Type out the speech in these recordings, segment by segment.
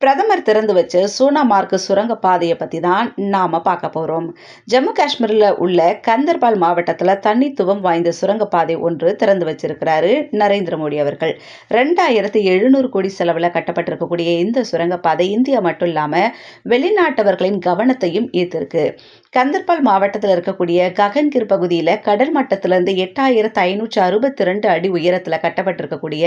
பிரதமர் திறந்து வச்ச சோனாமார்க் சுரங்க பாதையை பற்றி தான் நாம் பார்க்க போகிறோம் ஜம்மு காஷ்மீரில் உள்ள கந்தர்பால் மாவட்டத்தில் தனித்துவம் வாய்ந்த சுரங்கப்பாதை ஒன்று திறந்து வச்சிருக்கிறாரு நரேந்திர மோடி அவர்கள். ரெண்டாயிரத்தி எழுநூறு கோடி செலவில் கட்டப்பட்டிருக்கக்கூடிய இந்த சுரங்கப்பாதை இந்தியா மட்டும் இல்லாமல் வெளிநாட்டவர்களின் கவனத்தையும் ஈர்த்திருக்கு. கந்தர்பால் மாவட்டத்தில் இருக்கக்கூடிய ககன்கிர் பகுதியில் கடல் மட்டத்திலிருந்து எட்டாயிரத்து ஐநூற்று அறுபத்தி ரெண்டு அடி உயரத்தில் கட்டப்பட்டிருக்கக்கூடிய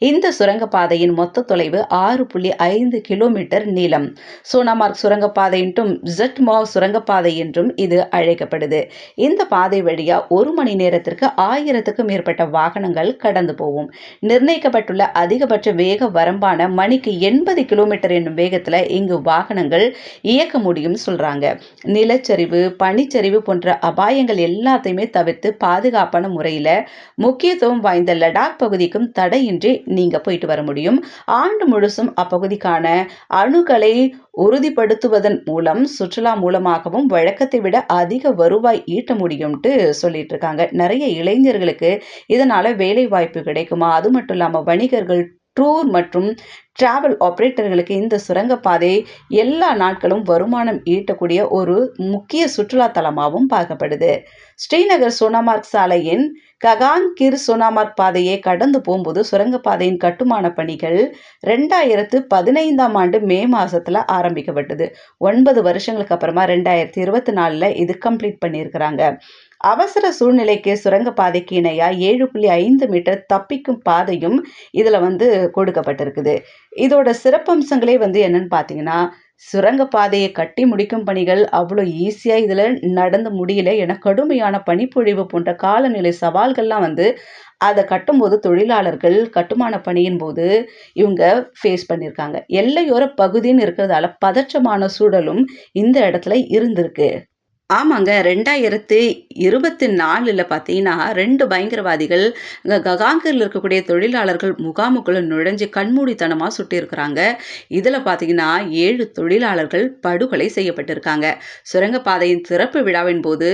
இந்த சுரங்கப்பாதையின் மொத்த தொலைவு ஆறு புள்ளி ஐந்து கிலோமீட்டர் நீளம். சோனாமார்க் சுரங்கப்பாதை என்றும் ஜெட்மாவ் சுரங்கப்பாதை என்றும் இது அழைக்கப்படுது. இந்த பாதை வழியாக ஒரு மணி நேரத்திற்கு ஆயிரத்துக்கும் மேற்பட்ட வாகனங்கள் கடந்து போகும். நிர்ணயிக்கப்பட்டுள்ள அதிகபட்ச வேக வரம்பான மணிக்கு எண்பது கிலோமீட்டர் என்னும் வேகத்தில் இங்கு வாகனங்கள் இயக்க முடியும் சொல்கிறாங்க நிலச்சரி நிலச்சரிவு பனிச்சரிவு போன்ற அபாயங்கள் எல்லாத்தையுமே தவிர்த்து பாதுகாப்பான முறையில் முக்கியத்துவம் வாய்ந்த லடாக் பகுதிக்கும் தடையின்றி நீங்கள் போயிட்டு வர முடியும். ஆண்டு முழுசும் அப்பகுதிக்கான அணுகளை உறுதிப்படுத்துவதன் மூலம் சுற்றுலா மூலமாகவும் வழக்கத்தை விட அதிக வருவாய் ஈட்ட முடியும்ட்டு சொல்லிட்டு இருக்காங்க. நிறைய இளைஞர்களுக்கு இதனால் வேலை வாய்ப்பு கிடைக்குமா? அது மட்டும் இல்லாமல் வணிகர்கள் டூர் மற்றும் டிராவல் ஆப்ரேட்டர்களுக்கு இந்த சுரங்கப்பாதை எல்லா நாட்களும் வருமானம் ஈட்டக்கூடிய ஒரு முக்கிய சுற்றுலா தலமாகவும் பார்க்கப்படுது. ஸ்ரீநகர் சோனாமார்க் சாலையின் ககான் கிர் சோனாமார்க் பாதையை கடந்து போகும்போது சுரங்கப்பாதையின் கட்டுமான பணிகள் ரெண்டாயிரத்து பதினைந்தாம் ஆண்டு மே மாதத்தில் ஆரம்பிக்கப்பட்டது. ஒன்பது வருஷங்களுக்கு அப்புறமா ரெண்டாயிரத்தி இருபத்தி நாலில் இது கம்ப்ளீட் பண்ணியிருக்கிறாங்க. அவசர சூழ்நிலைக்கு சுரங்கப்பாதைக்கு இணையாக ஏழு புள்ளி ஐந்து மீட்டர் தப்பிக்கும் பாதையும் இதில் வந்து கொடுக்கப்பட்டிருக்குது. இதோட சிறப்பம்சங்களே வந்து என்னன்னு பார்த்தீங்கன்னா சுரங்கப்பாதையை கட்டி முடிக்கும் பணிகள் அவ்வளோ ஈஸியாக இதில் நடந்து முடியல. என கடுமையான பனிப்பொழிவு போன்ற காலநிலை சவால்கள்லாம் வந்து அதை கட்டும்போது தொழிலாளர்கள் கட்டுமான பணியின் போது இவங்க ஃபேஸ் பண்ணியிருக்காங்க. எல்லையோர பகுதின்னு இருக்கிறதால பதற்றமான சூழலும் இந்த இடத்துல இருந்திருக்கு. ஆமாங்க ரெண்டாயிரத்து இருபத்தி நாலில் பார்த்தீங்கன்னா ரெண்டு பயங்கரவாதிகள் இங்கே ககாங்கரில் இருக்கக்கூடிய தொழிலாளர்கள் முகாமுக்குள்ளே நுழைஞ்சு கண்மூடித்தனமாக சுட்டியிருக்கிறாங்க இதில் பார்த்தீங்கன்னா ஏழு தொழிலாளர்கள் படுகொலை செய்யப்பட்டிருக்காங்க. சுரங்கப்பாதையின் திறப்பு விழாவின் போது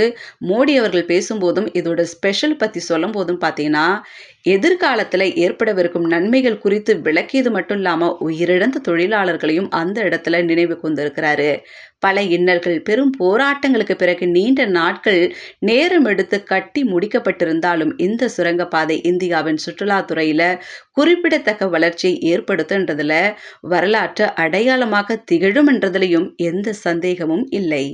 மோடி அவர்கள் பேசும்போதும் இதோட ஸ்பெஷல் பற்றி சொல்லும் போதும் பார்த்தீங்கன்னா எதிர்காலத்தில் ஏற்படவிருக்கும் நன்மைகள் குறித்து விளக்கியது மட்டும் இல்லாமல் உயிரிழந்த தொழிலாளர்களையும் அந்த இடத்துல நினைவு கொண்டிருக்கிறாரு. பல இன்னல்கள் பெரும் போராட்டங்களுக்கு பிறகு நீண்ட நாட்கள் நேரம் எடுத்து கட்டி முடிக்கப்பட்டிருந்தாலும் இந்த சுரங்கப்பாதை இந்தியாவின் சுற்றுலாத்துறையில் குறிப்பிடத்தக்க வளர்ச்சியை ஏற்படுத்துன்றதுல வரலாற்று அடையாளமாக திகழும் என்றதுலையும் எந்த சந்தேகமும் இல்லை.